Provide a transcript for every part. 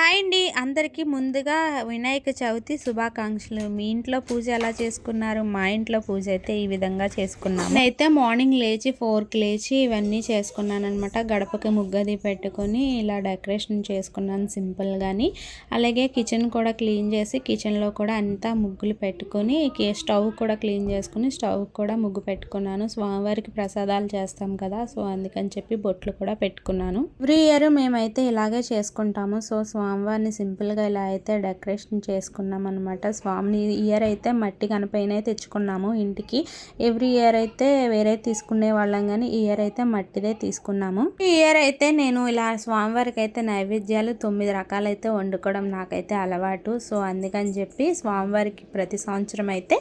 Hi అండి అందరికీ ముందుగా వినాయక చవితి శుభాకాంక్షలు. మీ ఇంట్లో పూజ ఎలా చేసుకున్నారు? మా ఇంట్లో పూజ అయితే ఈ విధంగా చేసుకున్నాము. అయితే మార్నింగ్ లేచి ఫోర్కి లేచి ఇవన్నీ చేసుకున్నాను అనమాట గడపకి ముగ్గది పెట్టుకొని ఇలా డెకరేషన్ చేసుకున్నాను సింపుల్ కానీ అలాగే కిచెన్ కూడా క్లీన్ చేసి కిచెన్లో కూడా అంతా ముగ్గులు పెట్టుకొని స్టవ్ కూడా క్లీన్ చేసుకుని స్టవ్ కూడా ముగ్గు పెట్టుకున్నాను. స్వామివారికి ప్రసాదాలు చేస్తాం కదా సో అందుకని చెప్పి బొట్లు కూడా పెట్టుకున్నాను. ఎవ్రీ ఇయర్ మేమైతే ఇలాగే చేసుకుంటాము. సో స్వామి స్వామివారిని సింపుల్గా ఇలా అయితే డెకరేషన్ చేసుకున్నాం అనమాట స్వామిని ఇయర్ అయితే మట్టి కనపైన తెచ్చుకున్నాము ఇంటికి. ఎవ్రీ ఇయర్ అయితే వేరే తీసుకునే వాళ్ళం కానీ ఈ ఇయర్ అయితే మట్టిదే తీసుకున్నాము. ఈ ఇయర్ అయితే నేను ఇలా స్వామివారికి అయితే నైవేద్యాలు తొమ్మిది రకాలైతే వండుకోవడం నాకైతే అలవాటు. సో అందుకని చెప్పి స్వామివారికి ప్రతి సంవత్సరం అయితే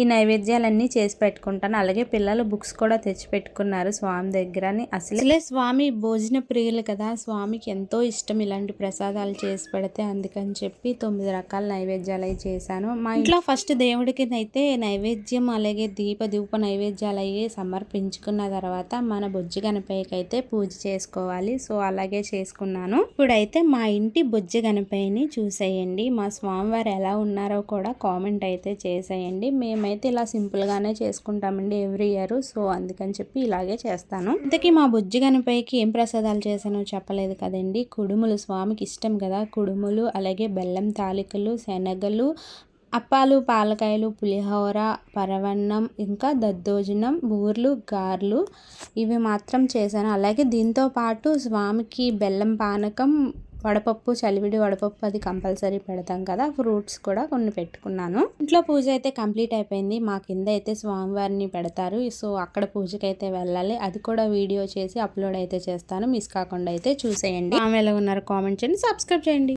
ఈ నైవేద్యాలన్నీ చేసి పెట్టుకుంటాను. అలాగే పిల్లలు బుక్స్ కూడా తెచ్చి పెట్టుకున్నారు స్వామి దగ్గర అని అసలే స్వామి భోజన ప్రియులు కదా. స్వామికి ఎంతో ఇష్టం ఇలాంటి ప్రసాదాలు చేసి చేసి పెడితే అందుకని చెప్పి తొమ్మిది రకాల నైవేద్యాలు అవి చేశాను. మా ఇంట్లో ఫస్ట్ దేవుడికి అయితే నైవేద్యం అలాగే దీప దీప నైవేద్యాలు అవి సమర్పించుకున్న తర్వాత మన బొజ్జి గణపయ్యకి అయితే పూజ చేసుకోవాలి. సో అలాగే చేసుకున్నాను. ఇప్పుడైతే మా ఇంటి బొజ్జి గణపయ్యని చూసేయండి. మా స్వామివారు ఎలా ఉన్నారో కూడా కామెంట్ అయితే చేసేయండి. మేమైతే ఇలా సింపుల్గానే చేసుకుంటామండి ఎవ్రీ ఇయర్. సో అందుకని చెప్పి ఇలాగే చేస్తాను. ఇంతకీ మా బొజ్జి గణపయ్యకి ఏం ప్రసాదాలు చేశానో చెప్పలేదు కదండి. కుడుములు స్వామికి ఇష్టం కదా. కుడుములు అలాగే బెల్లం తాలికలు శనగలు అప్పాలు పాలకాయలు పులిహోర పరవన్నం ఇంకా దద్దోజనం బూర్లు గార్లు ఇవి మాత్రం చేశాను. అలాగే దీంతో పాటు స్వామికి బెల్లం పానకం వడపప్పు చలివిడి వడపప్పు అది కంపల్సరీ పెడతాం కదా. ఫ్రూట్స్ కూడా కొన్ని పెట్టుకున్నాను. ఇంట్లో పూజ అయితే కంప్లీట్ అయిపోయింది. మా కింద అయితే స్వామివారిని పెడతారు. సో అక్కడ పూజకైతే వెళ్ళాలి. అది కూడా వీడియో చేసి అప్లోడ్ అయితే చేస్తాను. మిస్ కాకుండా అయితే చూసేయండి. ఆమె ఎలా ఉన్నారు కామెంట్ చేయండి. సబ్స్క్రైబ్ చేయండి.